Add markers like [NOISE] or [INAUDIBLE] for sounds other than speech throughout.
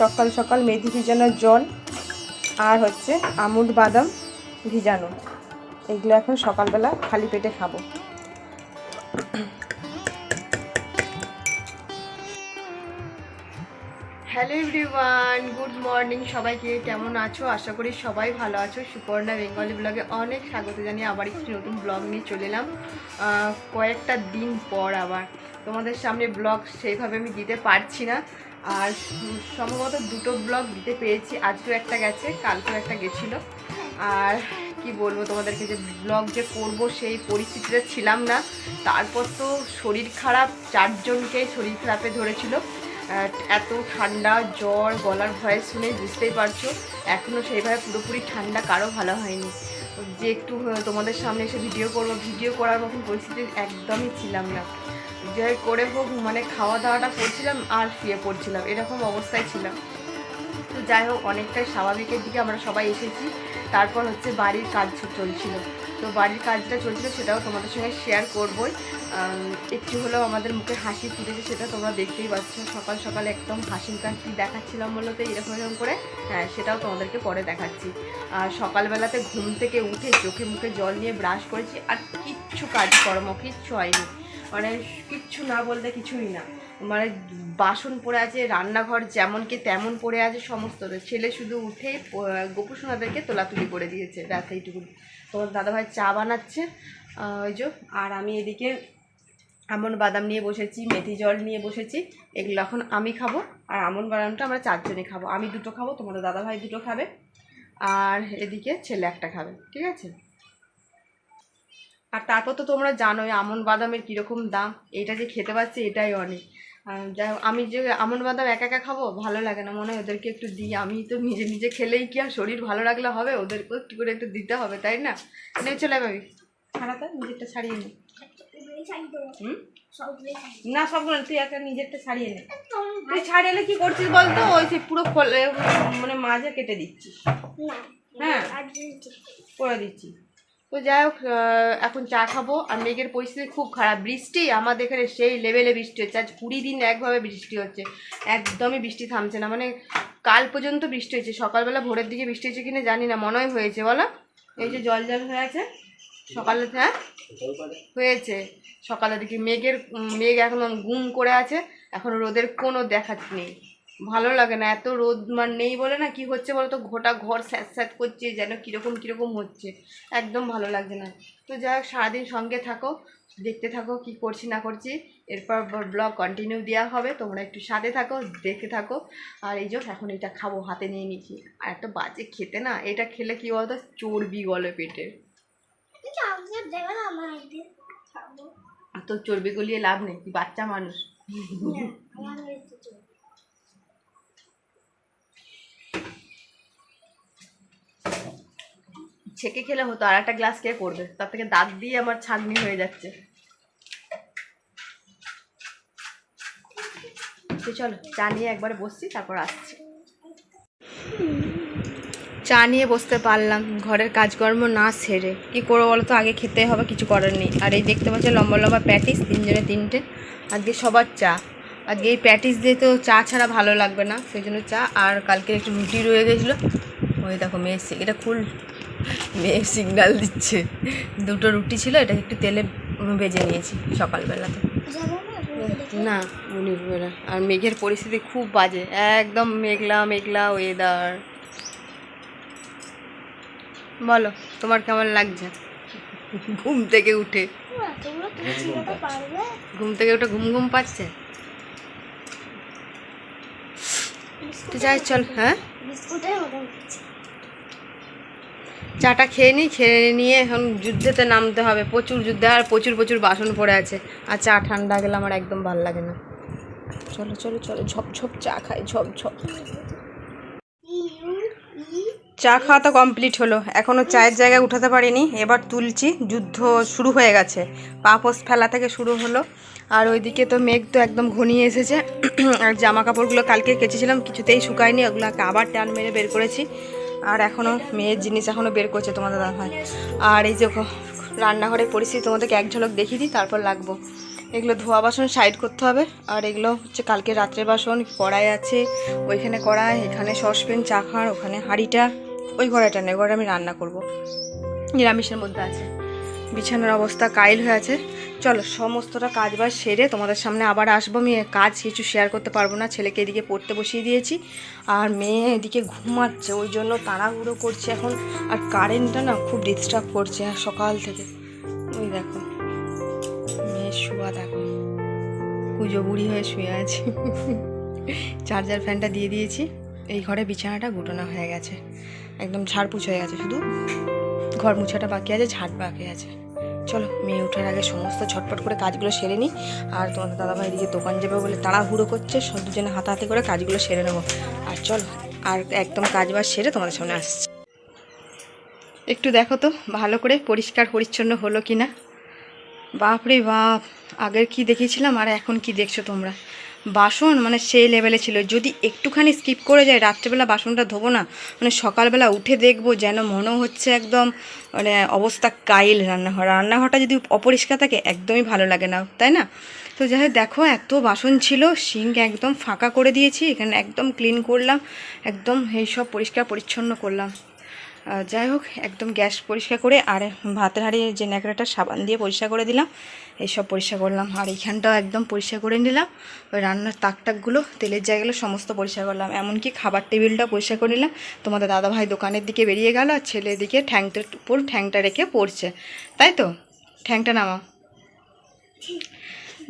সকাল সকাল মেথি ভিজানোর জল আর হচ্ছে আমুল বাদাম ভিজানো। এগুলো এখন সকালবেলা খালি পেটে খাব। হ্যালো এভরিওয়ান, গুড মর্নিং সবাইকে। কেমন আছো? আশা করি সবাই ভালো আছো। সুপর্ণা বেঙ্গলি ব্লগে অনেক স্বাগত জানিয়ে আবার একটি নতুন ব্লগ নিয়ে চলে এলাম। কয়েকটা দিন পর আবার। তোমাদের সামনে ব্লগ সেইভাবে আমি দিতে পারছি না। আর সম্ভবত দুটো ব্লগ দিতে পেরেছি। আজকেও একটা গেছে, কালকেও একটা গেছিল। আর কি বলব তোমাদেরকে, যে ব্লগ যে করব সেই পরিস্থিতিতে ছিলাম না। তারপর তো শরীর খারাপ, চারজনকে শরীর খারাপে ধরেছিল। এত ঠান্ডা, জ্বর, গলার ভয়েস শুনে বুঝতেই পারছ এখনও সেইভাবে পুরোপুরি ঠান্ডা কারও ভালো হয়নি। যে একটু তোমাদের সামনে এসে ভিডিও করব ভিডিও করার মতন পরিস্থিতি একদমই ছিলাম না। যে করে হোক মানে খাওয়া দাওয়াটা করছিলাম আর শুয়ে পড়ছিলাম, এরকম অবস্থায় ছিলাম। তো যাই হোক, অনেকটাই স্বাভাবিকের দিকে আমরা সবাই এসেছি। তারপর হচ্ছে বাড়ির কাজ চলছিল। তো বাড়ির কাজটা চলছিল সেটাও তোমাদের সঙ্গে শেয়ার করবই। একটু হলেও আমাদের মুখে হাসি ফুটেছে সেটা তোমরা দেখতেই পাচ্ছ। সকাল সকাল একদম হাসির কাজ কী দেখাচ্ছিলাম বলতে, এরকম এরকম করে। হ্যাঁ সেটাও তোমাদেরকে পরে দেখাচ্ছি। আর সকালবেলাতে ঘুম থেকে উঠে চোখে মুখে জল নিয়ে ব্রাশ করেছি। আর কিচ্ছু কাজ কর্ম কিচ্ছু হয়নি। মানে কিচ্ছু না বলতে কিছুই না। মানে বাসন পড়ে আছে, রান্নাঘর যেমন কি তেমন পড়ে আছে, সমস্ত ছেলে শুধু উঠে গোপুসোনাদেরকে তোলাতুলি করে দিয়েছে ব্যাস এইটুকু তোমার দাদাভাই চা বানাচ্ছে ওই যে। আর আমি এদিকে আমন বাদাম নিয়ে বসেছি, মেথি জল নিয়ে বসেছি, এগুলো এখন আমি খাব আর আমন বাদামটা আমরা চারজনে খাব। আমি দুটো খাব, তোমাদের দাদাভাই দুটো খাবে, আর এদিকে ছেলে একটা খাবে, ঠিক আছে? আর তারপর তো তোমরা জানোই আমন বাদামের কীরকম দাম। এটা যে খেতে পাচ্ছি এটাই অনেক। যাই হোক, আমি যে আমন বাদাম একা একা খাব ভালো লাগে না। মনে হয় ওদেরকে একটু দিই। আমি তো নিজে নিজে খেলেই কি আর শরীর ভালো লাগলে হবে? ওদেরকেও একটু করে একটু দিতে হবে তাই না? নে চলে যাবি ছাড়াতে নিজেরটা ছাড়িয়ে নে। না সবগুলো তুই একটা নিজেরটা ছাড়িয়ে নে। তুই ছাড়িয়ে কি করছিস বলতো? ওই যে পুরো মানে মাঝে কেটে দিচ্ছিস। হ্যাঁ। করে দিচ্ছি তো যাই হোক এখন চা খাব। আর মেঘের পরিস্থিতি খুব খারাপ। বৃষ্টি, আমাদের এখানে সেই লেভেলে বৃষ্টি হচ্ছে। আজ কুড়ি দিন একভাবে বৃষ্টি হচ্ছে। একদমই বৃষ্টি থামছে না। মানে কাল পর্যন্ত বৃষ্টি হয়েছে। সকালবেলা ভোরের দিকে বৃষ্টি হয়েছে কিনা জানি না। মনে হয় হয়েছে, বলো? এই যে জল জল হয়ে আছে। সকালে হ্যাঁ? হয়েছে। সকালের দিকে মেঘের মেঘ এখন গুম করে আছে। এখন রোদের কোনো দেখা নেই। ভালো লাগে না, এত রোদ মানে নেই বলে না কি হচ্ছে বলো তো গোটা ঘর স্যাঁত স্যাঁত করছে, যেন কীরকম কীরকম হচ্ছে। একদম ভালো লাগছে না। তো যাই হোক, সারাদিন সঙ্গে থাকো, দেখতে থাকো কি করছি না করছি। এরপর ব্লগ কন্টিনিউ দেওয়া হবে, তোমরা একটু সাথে থাকো দেখতে থাকো। আর এই যে এখন এটা খাব, হাতে নিয়ে নিচ্ছি আর একটা বাজে খেতে না, এটা খেলে কি বলতো? চর্বি গলে পেটে। আর তো চর্বি গলিয়ে লাভ নেই, বাচ্চা মানুষ। ছেঁকে খেলে হতো, আর একটা গ্লাস কে করবে? তার থেকে দাঁত দিয়ে আমার ছাঁকনি হয়ে যাচ্ছে। চলো, চা নিয়ে একবারে বসছি, তারপর আসছি। চা নিয়ে বসতে পারলাম, ঘরের কাজকর্ম না সেরে। কি করব বলো তো, আগে খেতে হবে, কিছু করার নেই। আর এই দেখতে পাচ্ছি, লম্বা লম্বা প্যাটিস, তিনজনে তিনটে। আজকে সবার চা। আজকে এই প্যাটিস দিয়ে তো চা ছাড়া ভালো লাগবে না, সেই জন্য চা। আর কালকে একটু রুটি রয়ে গেছিল। ওই দেখো মেয়ে সি- এটা খুল মেয়ে সিগনাল দিচ্ছে। দুটো রুটি ছিল এটা একটু তেলে ভেজে নিয়েছি সকালবেলাতে। না উনিশ বেলা। আর মেঘের পরিস্থিতি খুব বাজে। একদম মেঘলা মেঘলা ওয়েদার বলো, তোমার কেমন লাগছে? ঘুম থেকে উঠে। ঘুম থেকে উঠে ঘুম ঘুম পাচ্ছে? যাই, চল হ্যাঁ? চাটা খেয়ে নিই খেয়ে নিয়ে এখন যুদ্ধেতে নামতে হবে। প্রচুর যুদ্ধে, আর প্রচুর প্রচুর বাসন পড়ে আছে। আর চা ঠান্ডা গেলে আমার একদম ভালো লাগে না। চলো চলো চলো, ঝপ ঝপ চা খাই, ঝপ ঝপ। চা খাওয়া তো কমপ্লিট হলো। এখনও চায়ের জায়গায় উঠাতে পারিনি। এবার তুলছি। যুদ্ধ শুরু হয়ে গেছে। পাপোস ফেলা থেকে শুরু হলো। আর ওইদিকে তো মেঘ তো একদম ঘনিয়ে এসেছে। আর জামা কাপড়গুলো কালকে কেচেছিলাম। কিছুতেই শুকায়নি। ওগুলোকে আবার টান মেরে বের করেছি। আর এখনও মেয়ের জিনিস এখনও বের করছে তোমাদের দাদা হয় আর এই যে রান্নাঘরের পরিস্থিতি তোমাদেরকে এক ঝলক দেখিয়ে দিই, তারপর লাগবো। এগুলো ধোয়া বাসন সাইড করতে হবে, আর এগুলো হচ্ছে কালকে রাত্রের বাসন, কড়াই আছে, ওইখানে কড়াই, এখানে সসপেন চাখার ওখানে হাঁড়িটা, ওই কড়াইটা নেই ঘরে আমি রান্না করব। নিরামিষের মধ্যে আছে। বিছানার অবস্থা কাইল হয়ে আছে। চলো, সমস্তটা কাজ বাজ সেরে তোমাদের সামনে আবার আসব। আমি কাজ কিছু শেয়ার করতে পারব না, ছেলেকে এদিকে পড়তে বসিয়ে দিয়েছি। আর মেয়ে এদিকে ঘুমাচ্ছে, ওই জন্য তাড়াহুড়ো করছে এখন। আর কারেন্টটা না খুব ডিস্টার্ব করছে সকাল থেকে। ওই দেখো, মেয়ে শুয়া দেখো। পুজো বুড়ি হয়ে শুয়ে আছে। চার্জার ফ্যানটা দিয়ে দিয়েছি। এই ঘরে বিছানাটা গুটোনো হয়ে গেছে। একদম ঝাড়পুছ হয়ে গেছে শুধু। ঘর মুছাটা বাকি আছে, ঝাড় বাকি আছে। চলো, মেয়ে ওঠার আগে সমস্ত ছটপট করে কাজগুলো সেরে নিই। আর তোমাদের দাদাভাই এদিকে দোকান যাবে বলে তাড়াহুড়ো করছে, সব দুজনে হাতাহাতি করে কাজগুলো সেরে নেব। আর চলো, আর একদম কাজ বাজ সেরে তোমাদের সামনে আসছি। একটু দেখো তো, ভালো করে পরিষ্কার পরিচ্ছন্ন হলো কি না বাপরে বাপ, আগের কি দেখেছিলাম আর এখন কি দেখছ তোমরা? বাসন মানে সেই লেভেলে ছিল। যদি একটুখানি স্কিপ করে যায় রাত্রেবেলা বাসনটা ধোবো না মানে সকালবেলা উঠে দেখব যেন মনে হচ্ছে একদম মানে অবস্থা কাইল রান্নাঘর। রান্নাঘরটা যদি অপরিষ্কার থাকে, একদমই ভালো লাগে না, তাই না? তো যাই দেখো এত বাসন ছিল, সিঙ্ক একদম ফাঁকা করে দিয়েছি, এখানে একদম ক্লিন করলাম, একদম এই সব পরিষ্কার পরিচ্ছন্ন করলাম। যাই হোক, একদম গ্যাস পরিষ্কার করে আর ভাতের হাঁড়ি যে ন্যাকড়াটা, সাবান দিয়ে পরিষ্কার করে দিলাম। এইসব পরিষ্কার করলাম। আর এইখানটাও একদম পরিষ্কার করে নিলাম। ওই রান্নার তাক টাকগুলো তেলের জায়গাগুলো সমস্ত পরিষ্কার করলাম। এমনকি খাবার টেবিলটা পরিষ্কার করে নিলাম। তোমাদের দাদাভাই দোকানের দিকে বেরিয়ে গেল আর ছেলের দিকে ঠ্যাংটার উপর ঠ্যাংটা রেখে পড়ছে। তাই তো? ঠ্যাংটা নামা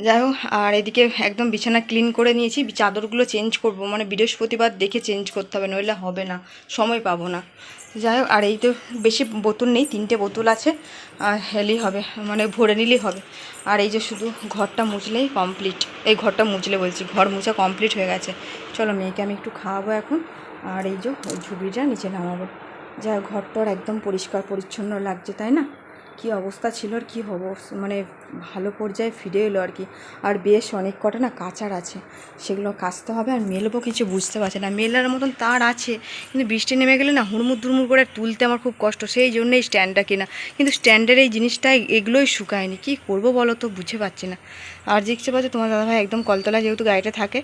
যাই হোক, আর এদিকে একদম বিছানা ক্লিন করে নিয়েছি। চাদরগুলো চেঞ্জ করব। মানে বৃহস্পতিবার দেখে চেঞ্জ করতে হবে, নইলে হবে না। সময় পাবো না। যাই হোক, আর এই তো বেশি বোতল নেই, তিনটে বোতল আছে। আর হেলেই হবে মানে ভরে নিলেই হবে। আর এই যে শুধু ঘরটা মুছলেই কমপ্লিট এই ঘরটা মুছলে বলছি, ঘর মুছা কমপ্লিট হয়ে গেছে। চলো মেয়েকে আমি একটু খাওয়াবো এখন। আর এই যে ঝুড়িটা নিচে নামাবো। যাই যা ঘরটার একদম পরিষ্কার পরিচ্ছন্ন লাগছে, তাই না? কি অবস্থা ছিল আর কী হব? মানে ভালো পর্যায়ে ফিরে এলো আর কি। আর বেশ অনেক কটা না কাচার আছে। সেগুলো কাচতে হবে আর মেলবো কিছু বুঝতে পারছে না। মেলার মতন তার আছে, কিন্তু বৃষ্টি নেমে গেলে না হুড়মুড় দুড়মুড় করে তুলতে আমার খুব কষ্ট। সেই জন্যই স্ট্যান্ডটা কিনা। কিন্তু স্ট্যান্ডের এই জিনিসটা এগুলোই শুকায়নি। কি করব বলো তো? বুঝে পাচ্ছি না। আর দেখতে পাচ্ছ তোমার দাদাভাই একদম কলতলা যেহেতু গাড়িটা থাকে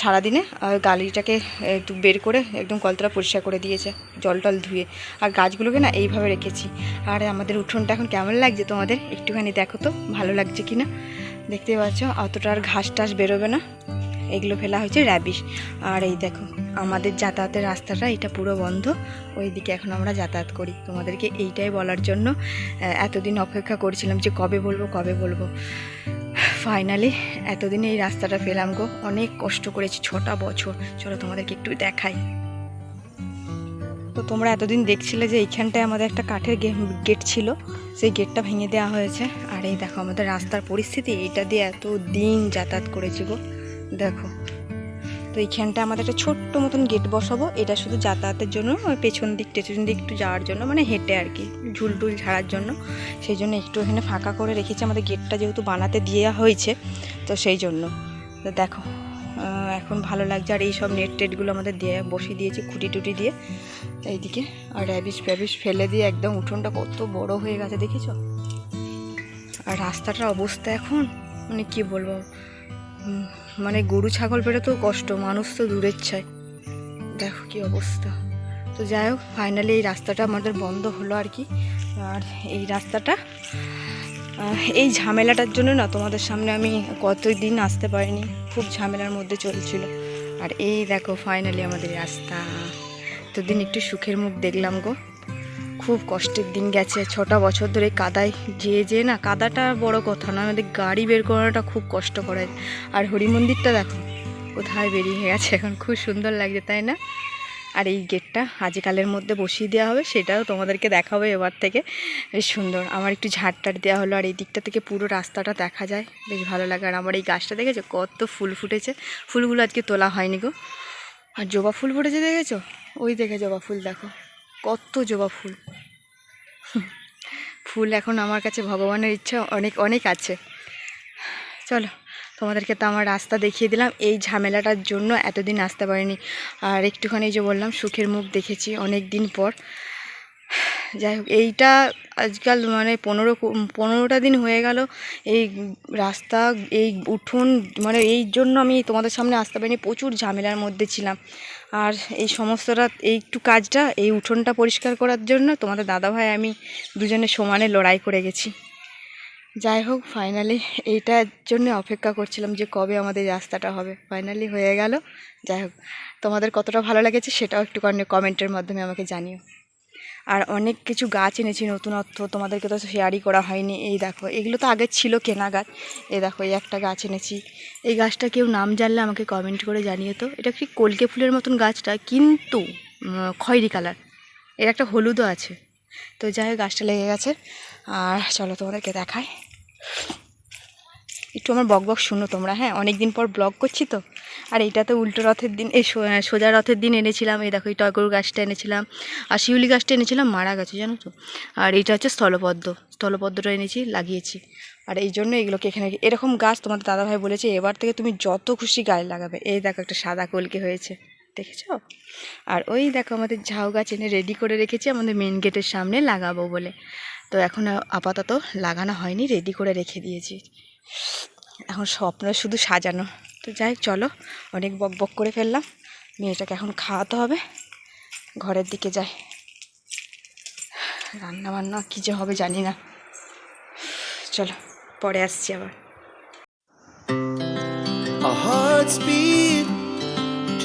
সারাদিনে, আর গাড়িটাকে একটু বের করে একদম কলতলা পরিষ্কার করে দিয়েছে, জল টল ধুয়ে। আর গাছগুলোকে না এইভাবে রেখেছি। আর আমাদের উঠোনটা এখন কেমন লাগছে তোমাদের? একটুখানি দেখো তো। ভালো লাগছে কি না দেখতে পাচ্ছ, অতটা আর ঘাস টাস বেরোবে না। এগুলো ফেলা হয়েছে র্যাবিশ আর এই দেখো, আমাদের যাতায়াতের রাস্তাটা এটা পুরো বন্ধ। ওইদিকে এখন আমরা যাতায়াত করি। তোমাদেরকে এইটাই বলার জন্য এতদিন অপেক্ষা করছিলাম যে কবে বলব কবে বলব। ফাইনালি এতদিন এই রাস্তাটা পেলাম গো। অনেক কষ্ট করেছি, ছটা বছর। চলো তোমাদেরকে একটু দেখাই। তো তোমরা এতদিন দেখছিলে যে এইখানটায় আমাদের একটা কাঠের গেট ছিল, সেই গেটটা ভেঙে দেওয়া হয়েছে। আর এই দেখো আমাদের রাস্তার পরিস্থিতি এটা দিয়ে এত দিন যাতায়াত করেছি গো। দেখো, তো এইখানটা আমাদের একটা ছোট্ট মতন গেট বসাবো। এটা শুধু যাতায়াতের জন্য পেছন দিক পেছন দিক একটু যাওয়ার জন্য মানে হেঁটে আর কি, ঝুল টুল ঝাড়ার জন্য। সেই জন্য একটু এখানে ফাঁকা করে রেখেছি। আমাদের গেটটা যেহেতু বানাতে দেওয়া হয়েছে, তো সেই জন্য। তো দেখো এখন ভালো লাগছে। আর এই সব নেট টেটগুলো আমাদের দিয়ে বসিয়ে দিয়েছি খুঁটি টুটি দিয়ে। এইদিকে আর র্যাবিস ফ্যাবিস ফেলে দিয়ে একদম উঠোনটা কত বড় হয়ে গেছে, দেখেছ? আর রাস্তাটার অবস্থা এখন মানে কি বলব? মানে গরু, ছাগল পেলে তো কষ্ট, মানুষ তো দূরের চাই দেখো কি অবস্থা। তো যাই হোক ফাইনালি এই রাস্তাটা আমাদের বন্ধ হলো আর কি। আর এই রাস্তাটা এই ঝামেলাটার জন্য না তোমাদের সামনে আমি কতদিন আসতে পারিনি, খুব ঝামেলার মধ্যে চলছিল। আর এই দেখো ফাইনালি আমাদের রাস্তা। এতদিন একটু সুখের মুখ দেখলাম গো। খুব কষ্টের দিন গেছে, ছটা বছর ধরে কাদায় যেয়ে যেয়ে না, কাদাটা বড় কথা না আমাদের গাড়ি বের করাটা খুব কষ্ট করে। আর হরি মন্দিরটা দেখো, কোথায় বেরিয়ে গেছে এখন, খুব সুন্দর লাগছে, তাই না? আর এই গেটটা আজকালের মধ্যে বসিয়ে দেওয়া হবে, সেটাও তোমাদেরকে দেখাবো এবার থেকে। বেশ সুন্দর, আমার একটু ঝাড়টার দেওয়া হলো, আর এই দিকটা থেকে পুরো রাস্তাটা দেখা যায়। বেশ ভালো লাগে, আর আমার এই গাছটা দেখেছ? কত ফুল ফুটেছে। ফুলগুলো আজকে তোলা হয়নি গো। আর জবা ফুল ফুটেছে দেখেছ? ওই দেখে জবা ফুল দেখো। কত জবা ফুল। ফুল এখন আমার কাছে ভগবানের ইচ্ছা, অনেক অনেক আছে। চলো। তোমাদেরকে তো আমার রাস্তা দেখিয়ে দিলাম। এই ঝামেলাটার জন্য এতদিন আসতে পারিনি। আর একটুখানি যে বললাম, সুখের মুখ দেখেছি অনেক দিন পর। যাই হোক, এইটা আজকাল মানে পনেরো পনেরোটা দিন হয়ে গেল। এই রাস্তা, এই উঠোন মানে এই জন্য আমি তোমাদের সামনে আসতে পারিনি। প্রচুর ঝামেলার মধ্যে ছিলাম। আর এই সমস্তটা এই একটু কাজটা, এই উঠোনটা পরিষ্কার করার জন্য তোমাদের দাদাভাই, আমি দুজনে সমানে লড়াই করে গেছি। যাই হোক ফাইনালি এইটার জন্য অপেক্ষা করছিলাম যে কবে আমাদের রাস্তাটা হবে। ফাইনালি হয়ে গেল। যাই হোক, তোমাদের কতটা ভালো লেগেছে সেটাও একটু কমেন্টের মাধ্যমে আমাকে জানিও। আর অনেক কিছু গাছ এনেছি, নতুনত্ব তোমাদেরকে তো শেয়ারই করা হয়নি। এই দেখো, এগুলো তো আগে ছিল কেনা গাছ এ দেখো, এই একটা গাছ এনেছি। এই গাছটা কেউ নাম জানলে আমাকে কমেন্ট করে জানিয়ে তো। এটা কি কলকে ফুলের মতন গাছটা? কিন্তু খয়েরি কালার। এর একটা হলুদও আছে। তো যাই হোক, গাছটা লেগে গেছে। আর চলো তোমাদেরকে দেখায় একটু আমার বক বক শুনো তোমরা হ্যাঁ? অনেক দিন পর ব্লগ করছি তো। আর এইটা তো উল্টো রথের দিন, এই সোজা রথের দিন এনেছিলাম। এই দেখো, এই টগর গাছটা এনেছিলাম। আর শিউলি গাছটা এনেছিলাম, মারা গেছে, জানো তো? আর এইটা হচ্ছে স্থলপদ্ম। স্থলপদ্মটা এনেছি, লাগিয়েছি। আর এই জন্য এগুলোকে এখানে এরকম গাছ তোমাদের দাদাভাই বলেছে, এবার থেকে তুমি যত খুশি গায়ে লাগাবে। এই দেখো, একটা সাদা কলকে হয়েছে। দেখেছ? আর ওই দেখো আমাদের ঝাউ গাছ এনে রেডি করে রেখেছি, আমাদের মেন গেটের সামনে লাগাবো বলে। তো এখন আপাতত লাগানো হয়নি রেডি করে রেখে দিয়েছি। এখন স্বপ্ন শুধু সাজানো। তো যাই, চলো, অনেক বক বক করে ফেললাম। মেয়েটাকে এখন খাওয়াতে হবে। ঘরের দিকে যাই। রান্না বান্না কী যে হবে জানি না। চলো, পরে আসছি আবার।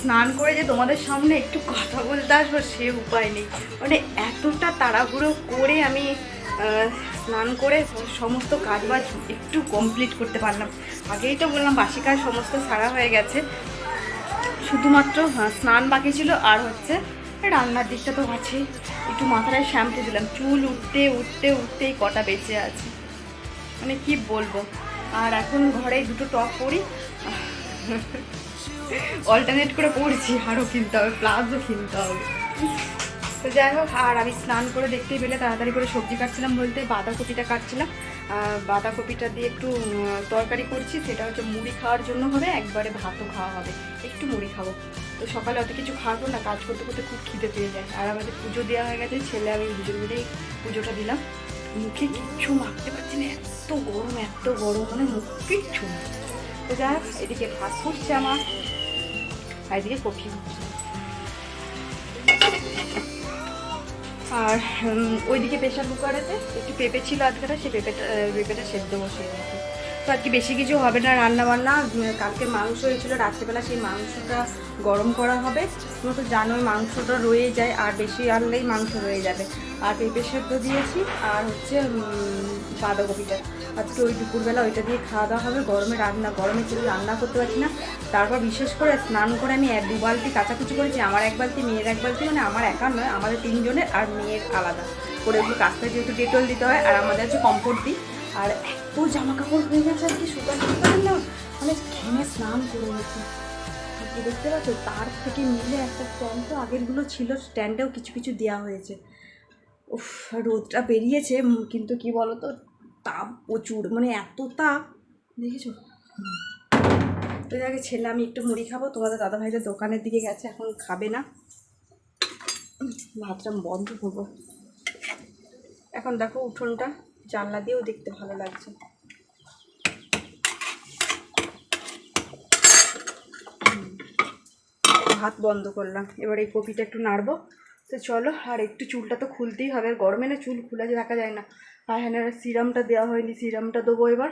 স্নান করে যে তোমাদের সামনে একটু কথা বলতে আসব সে উপায় নেই। মানে এতটা তাড়াহুড়ো করে আমি স্নান করে সমস্ত কাজ বাজ একটু কমপ্লিট করতে পারলাম। আগেই তো বললাম বাসি কাজ সমস্ত সারা হয়ে গেছে। শুধুমাত্র হ্যাঁ, স্নান বাকি ছিল আর হচ্ছে রান্নার দিকটা তো আছেই। একটু মাথায় শ্যাম্পু দিলাম। চুল উঠতে উঠতে উঠতেই কটা বেঁচে আছে। মানে কি বলব? আর এখন ঘরে দুটো টপ পরি। অল্টারনেট করে পড়ছি আরও কিনতে হবে প্লাজও কিনতে হবে। তো যাই হোক, আর আমি স্নান করে দেখতেই পেলে, তাড়াতাড়ি করে সবজি কাটছিলাম বলতে, বাঁধাকপিটা কাটছিলাম। বাঁধাকপিটা দিয়ে একটু তরকারি করছি, সেটা হচ্ছে মুড়ি খাওয়ার জন্য হবে, একবারে ভাতও খাওয়া হবে। একটু মুড়ি খাব। তো সকালে অত কিছু খাব না, কাজ করতে করতে খুব খিদে পেয়ে যায়। আর আমাদের পুজো দেওয়া হয়ে গেছে, ছেলে আমি দুজন মিলেই পুজোটা দিলাম। মুখে কিচ্ছু মাখতে পারছি না, এত গরম এত গরম মানে মুখ কিচ্ছু না। তো যাই হোক, এদিকে ভাত ফুটছে আমার, আর এদিকে কফি আর ওইদিকে প্রেশার কুকারেতে একটু পেঁপে ছিল আজকেটা, সেই পেঁপেটা পেঁপেটা সেদ্ধ বসে দিয়েছি। তো আজকে বেশি কিছু হবে না রান্না বান্না কালকে মাংস হয়েছিল, রাত্রেবেলা সেই মাংসটা গরম করা হবে। তোমরা তো জানোই মাংসটা রয়ে যায়, আর বেশি আনলেই মাংস রয়ে যাবে। আর পেঁপে সেদ্ধ দিয়েছি, আর হচ্ছে বাঁধাকপিটা। আজকে ওই দুপুরবেলা ওইটা দিয়ে খাওয়া দাওয়া হবে। গরমে রান্না, গরমে চলে রান্না করতে পারছি না। তারপর বিশেষ করে স্নান করে আমি এক দু বালতি কাচাকুচি করেছি। আমার এক বালতি, মেয়ের এক বালতি মানে আমার একা নয়, আমাদের তিনজনের, আর মেয়ের আলাদা। করে ওগুলো কাজটা যেহেতু ডেটল দিতে হয়, আর আমাদের হচ্ছে কমফোর্ট দিই। আর এত জামা কাপড় হয়ে গেছে আর কি শুকাতে না। মানে ঘেমে স্নান করে গেছি। আপনি দেখতে পাচ্ছ তার থেকে মিলে একটা স্ট্যান্ড তো আগেরগুলো ছিল, স্ট্যান্ডেও কিছু কিছু দেওয়া হয়েছে। উফ, রোদটা বেরিয়েছে কিন্তু কি বলতো, তাপ প্রচুর মানে এত তাপ দেখেছ। তো যাকে, ছেলে, আমি একটু মুড়ি খাব, তোমাদের দাদা ভাই তো দোকানের দিকে গেছে, এখন খাবে না। ভাতটা বন্ধ করব। এখন দেখো উঠোনটা, জানলা দিয়েও দেখতে ভালো লাগছে। ভাত বন্ধ করলাম। এবার এই কপিটা একটু নাড়বো। তো চলো আর একটু চুলটা তো খুলতেই হবে। আর গরমে না চুল খুলে রাখা যায় না। আর হ্যাঁ সিরামটা দেওয়া হয়নি সিরামটা দেবো এবার।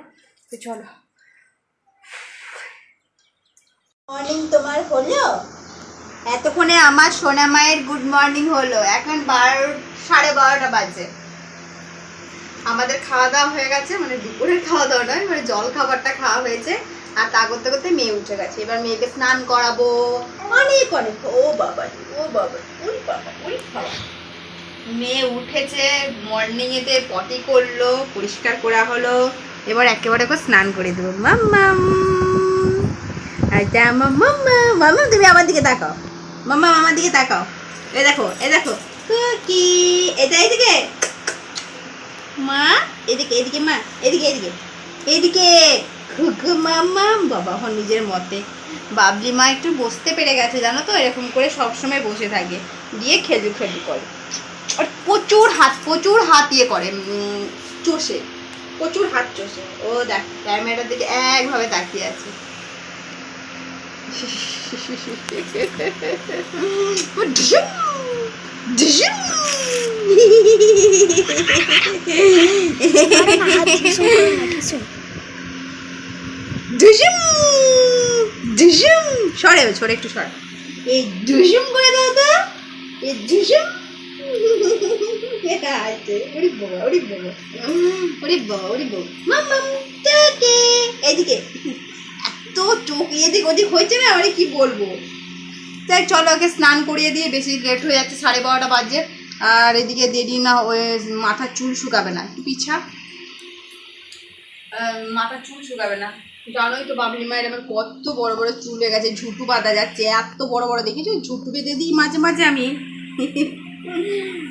তো চলো। মর্নিং তোমার হলো? এতক্ষণে আমার সোনা মায়ের গুড মর্নিং হলো। এখন বারো সাড়ে বারোটা বাজে। আমাদের খাওয়া দাওয়া হয়ে গেছে। মানে দুপুরের খাওয়া দাওয়া নয় মানে জল খাবারটা খাওয়া হয়েছে। আর তা করতে করতে মেয়ে উঠে গেছে। এবার মেয়েকে স্নান করাবো। অনেক অনেক ও বাবা ও বাবা ওই বাবা ওই বাবা। মেয়ে উঠেছে মর্নিং এতে পটি করল, পরিষ্কার করা হলো, এবার একেবারে করে স্নান করে দেবো। মাম্মা তুমি আমার দিকে তাকাও। মাম্মা আমার দিকে তাকাও। এ দেখো এ দেখো কি এটা এদিকে। মা, এদিকে এদিকে, মা, এদিকে এদিকে। এদিকে। মাম্মা বাবা নিজের মতে। বাবলি মা একটু বসতে পেরে গেছে জানো তো এরকম করে সবসময় বসে থাকে। দিয়ে খেলু খেলু করে। আর প্রচুর হাত প্রচুর হাত ইয়ে করে চষে। প্রচুর হাত চষে। ও দেখ ক্যামেরার দিকে একভাবে তাকিয়ে আছে। ডিজুম, ডিজুম। সরে সরে, একটু সরে। এই ডিজুম করে দাও তো। এই টাকে [LAUGHS] এদিকে এত চোখ এদিক ওদিক হয়েছে না মানে কি বলব? তাই চলো ওকে স্নান করিয়ে দিয়ে বেশি লেট হয়ে যাচ্ছে, সাড়ে বারোটা বাজে আর এদিকে দেরি না ওই মাথার চুল শুকাবে না। পিছা। মাথার চুল শুকাবে না। জানোই তো বাবলি মায়ের এবার কত বড় বড় চুল হয়ে গেছে, ঝুটু বাঁধা যাচ্ছে, এত বড় বড়, দেখেছ? ঝুটু বেঁধে দিই মাঝে মাঝে আমি।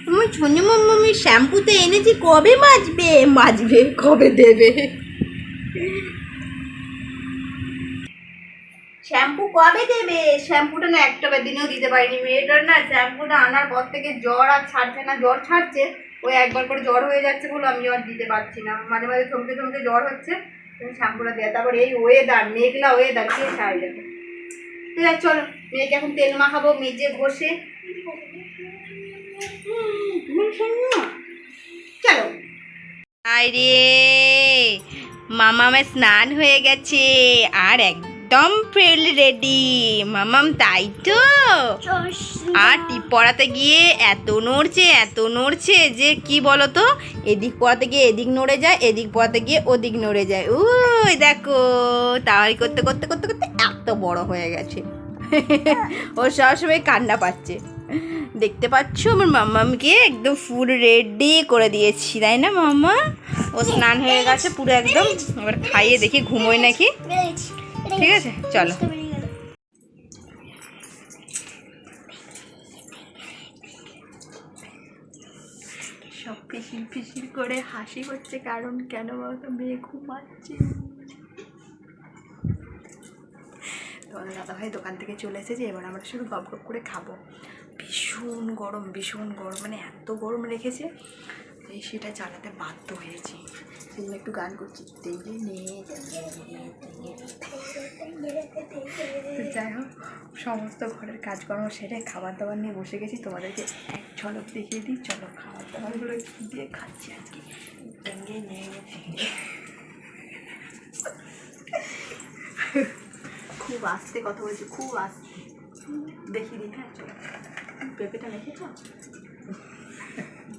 আমার ছোনো মাম্মি শ্যাম্পুতে এনেছি, কবে মাজবে? মাজবে, কবে দেবে? শ্যাম্পু কবে দেবে? শ্যাম্পুটা না একটা বার দিনেও দিতে পারিনি, মেয়েটার না শ্যাম্পুটা আনার পর থেকে জ্বর আর ছাড়ছে না, জ্বর ছাড়ছে। ওই একবার করে জ্বর হয়ে যাচ্ছে বলে আমি আর দিতে পারছি না। মাঝে মাঝে থমকে থমকে জ্বর হচ্ছে। তুমি শ্যাম্পুটা দেয়, তারপর এই ওয়েদার মেঘলা ওয়েদার কে সারি যাবে ঠিক আছে, চলো, মেয়েকে এখন তেল মাখাবো, মেজে ঘষে। চলো। আরে আমার স্নান হয়ে গেছে, আর একদম ফেল রেডি মামাম, তাই তো? আর টিপ পড়াতে গিয়ে এত নড়ছে এত নড়ছে যে কি বলতো? এদিক পড়াতে গিয়ে এদিক নড়ে যায়, এদিক পড়াতে গিয়ে ওদিক নড়ে যায়। ওই দেখো, তাই করতে করতে করতে করতে এত বড় হয়ে গেছে। ও সবসময় কান্না পাচ্ছে। দেখতে পাচ্ছ, আমার মাম্মামকে একদম ফুল রেডি করে দিয়েছি, তাই না মাম্মা ও স্নান হয়ে গেছে, পুরো একদম, এবার খাইয়ে দেখি, ঘুমোয় নাকি? ঠিক আছে চলো। সব ফিসির ফিসির করে হাসি হচ্ছে কারণ কেন বলতো মেয়ে ঘুমাচ্ছে। তোমাদের দাদাভাই দোকান থেকে চলে এসেছে এবার আমরা শুধু গপ গপ করে খাব। ভীষণ গরম ভীষণ গরম মানে এত গরম রেখেছে। যে সেটা চালাতে বাধ্য হয়েছি। জন্য একটু গান করছি। তেলে নিয়ে যাই হোক সমস্ত ঘরের কাজকর্ম সেরে খাবার দাবার নিয়ে বসে গেছি। তোমাদেরকে এক ঝলক দেখিয়ে দিই। চলো খাবার দাবারগুলো দিয়ে খাচ্ছি আজকে। টেঙ্গে নিয়ে খুব আস্তে কথা বলছি খুব আস্তে। দেখি দিই হ্যাঁ চলো। পেঁপেটা রেখেছ?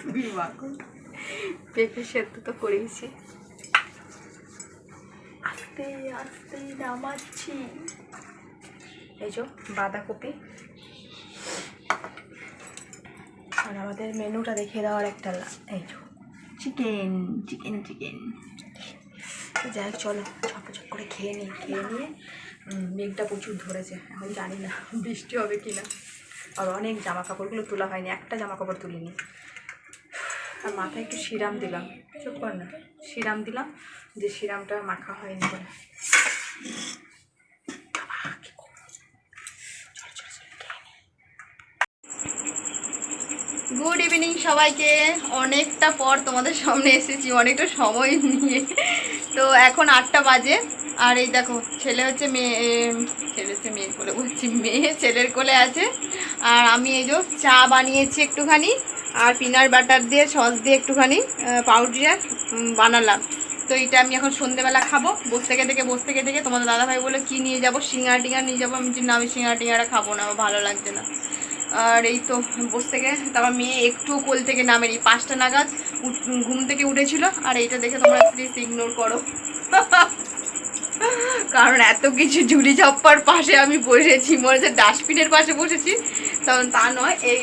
তুমি মাখো। পেঁপে সেদ্ধ তো করেইছি। আস্তে আস্তে নামাচ্ছি। এই বাঁধাকপি। আর আমাদের মেনুটা দেখে দেওয়ার একটা এই যে চিকেন চিকেন চিকেন। যাই হোক, চলো ঝপঝপ করে খেয়ে নিই, খেয়ে নিয়ে মেঘটা প্রচুর ধরেছে। এখন জানি না, বৃষ্টি হবে কি না আর অনেক জামা কাপড়গুলো তোলা হয়নি, একটা জামা কাপড় তুলিনি। আর মাথায় একটু সিরাম দিলাম। চুপ কর না। সিরাম দিলাম যে সিরামটা মাখা হয়নি বলে। গুড। মর্নিং সবাইকে। অনেকটা পর তোমাদের সামনে এসেছি, অনেকটা সময় নিয়ে। তো এখন আটটা বাজে। আর এই দেখো, ছেলে হচ্ছে মেয়ে ছেলে হচ্ছে মেয়ের কোলে বলছি, মেয়ে ছেলের কোলে আছে। আর আমি এই যে চা বানিয়েছি একটুখানি। আর পিনার বাটার দিয়ে সস দিয়ে একটুখানি পাউডার বানালাম। তো এটা আমি এখন সন্ধেবেলা খাব। বসে থেকে থেকে বসে থেকে থেকে তোমাদের দাদাভাই বলে কি নিয়ে যাব? সিঙ্গার টিঙ্গার নিয়ে যাব। আমি বলছি, না আমি সিঙ্গার টিঙ্গারা খাব না আমার ভালো লাগছে না। আর এই তো বসে থেকে তারপর মেয়ে একটু কোল থেকে নামেনি পাঁচটা নাগাদ ঘুম থেকে উঠেছিল। আর এইটা দেখে তোমরা প্লিজ ইগনোর করো। কারণ এত কিছু ঝুড়ি ঝপ্পার পাশে আমি বসেছি মনে হচ্ছে ডাস্টবিনের পাশে বসেছি। তখন তা নয় এই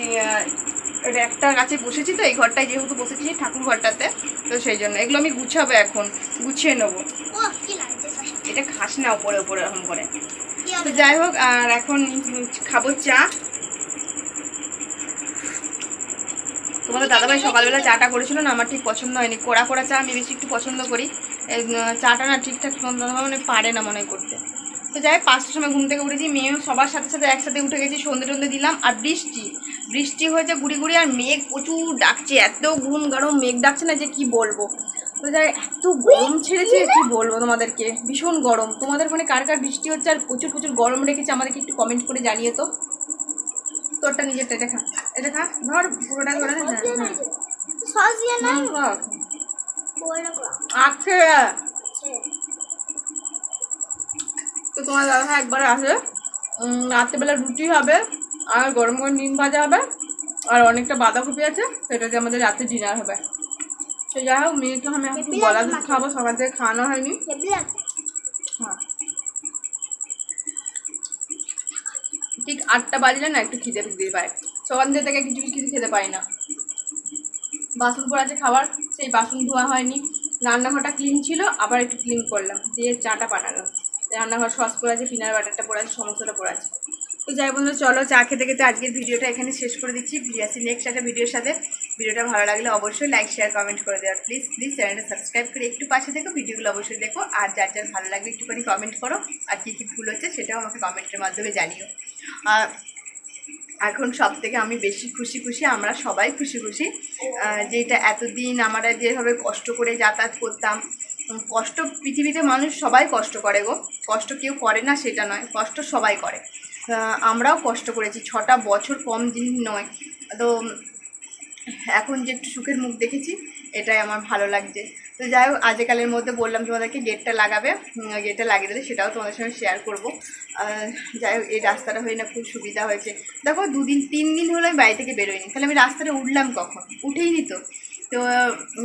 র্যাকটার কাছে বসেছি তো এই ঘরটায় যেহেতু বসেছি ঠাকুর ঘরটাতে তো সেই জন্য। এগুলো আমি গুছাবো এখন গুছিয়ে নেব। এটা খাস না ওপরে ওপরে এরকম করে। তো যাই হোক আর এখন খাব চা। তোমাদের দাদাভাই সকালবেলা চাটা করেছিল না আমার ঠিক পছন্দ হয়নি। কোড়া কোড়া চা আমি বেশি একটু পছন্দ করি। চাটা না ঠিকঠাক দাদাভাই মানে পারে না মনে করতে। তো যাই হোক, পাঁচটার সময় ঘুম থেকে উঠেছি মেয়েও সবার সাথে সাথে একসাথে উঠে গেছি সন্ধে টন্ধে দিলাম আর বৃষ্টি। বৃষ্টি হয়েছে গুড়ি গুড়ি আর মেঘ প্রচুর ডাকছে এত ঘুম গরম মেঘ ডাকছে না যে কি বলব। তো যাই এত গরম ছেড়েছে কি বলব তোমাদেরকে ভীষণ গরম। তোমাদের ওখানে কার কার বৃষ্টি হচ্ছে আর প্রচুর প্রচুর গরম রেখেছে আমাদেরকে একটু কমেন্ট করে জানিয়ে তো। তোরটা নিজেরটা এটা খা এটা খা ধর পুরোটা ধরে হ্যাঁ হ্যাঁ। আছে তো তোমার দাদা একবার আসে রাত্রেবেলা রুটি হবে। আর গরম গরম ডিম ভাজা হবে, আর অনেকটা বাঁধাকপি আছে সেটা দিয়ে আমাদের রাতে ডিনার হবে। তো যাই হোক, মেয়েকে আমি একটু গলা দুধ খাব সকাল থেকে খাওয়ানো হয়নি। হ্যাঁ। ঠিক আটটা বাজলে না একটু খিদে খিদে পায়। সকাল থেকে কিছু কিছু খেতে পাই না। বাসন পড়ে আছে খাবার, সেই বাসন ধোয়া হয়নি। রান্নাঘরটা ক্লিন ছিল, আবার একটু ক্লিন করলাম, দিয়ে চাটা পাঠালাম রান্নাঘর সস পড়ে আছে পিনার বাটারটা পড়ে আছে, সমস্তটা পড়ে আছে। তো যাই বন্ধু চলো চা খেতে খেতে আজকের ভিডিওটা এখানে শেষ করে দিচ্ছি। ভিডিও আসি নেক্সট একটা ভিডিওর সাথে। ভিডিওটা ভালো লাগলে অবশ্যই লাইক শেয়ার কমেন্ট করে দেওয়ার প্লিজ প্লিজ চ্যানেলটা সাবস্ক্রাইব করে একটু পাশে দেখো ভিডিওগুলো অবশ্যই দেখো। আর যার যার ভালো লাগবে একটুখানি কমেন্ট করো, আর কী কী ভুল হচ্ছে সেটাও আমাকে কমেন্টের মাধ্যমে জানিও। আর এখন সব থেকে আমি বেশি খুশি খুশি, আমরা সবাই খুশি খুশি যেটা এতদিন আমরা যেভাবে কষ্ট করে যাতায়াত করতাম কষ্ট পৃথিবীতে মানুষ সবাই কষ্ট করে গো। কষ্ট কেউ করে না, সেটা নয়। কষ্ট সবাই করে। আমরাও কষ্ট করেছি। ছটা বছর কম দিন নয়। তো এখন যে একটু সুখের মুখ দেখেছি, এটাই আমার ভালো লাগছে। তো যাই হোক, আজকালের মধ্যে বললাম তোমাদেরকে গেটটা লাগাবে গেটটা লাগিয়ে দিলে সেটাও তোমাদের সঙ্গে শেয়ার করব। যাই হোক, এই রাস্তাটা হয়ে না খুব সুবিধা হয়েছে। দেখো, দুদিন, তিন দিন হলো আমি বাড়ি থেকে বেরোইনি। তাহলে আমি রাস্তাটা উঠলাম কখন? উঠেই নি তো তো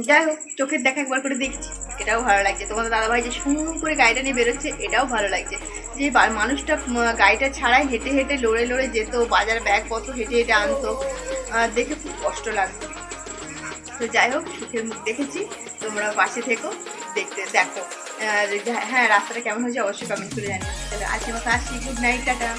যাই হোক, চোখের দেখা একবার করে দেখছি। এটাও ভালো লাগছে। তোমাদের দাদাভাই যে সুন্দর করে গাড়িটা নিয়ে বেরোচ্ছে, এটাও ভালো লাগছে। যে মানুষটা গাড়িটা ছাড়াই হেঁটে হেঁটে লড়ে লড়ে যেত, বাজার ব্যাগপত্র হেঁটে হেঁটে আনতো। দেখে খুব কষ্ট লাগতো। তো যাই হোক, সুখের মুখ দেখেছি। তোমরা পাশে থেকো, দেখতে দেখো। হ্যাঁ রাস্তাটা কেমন হয়েছে অবশ্যই কমেন্ট করে জানি আজকে মতো আসছি। Good night tata.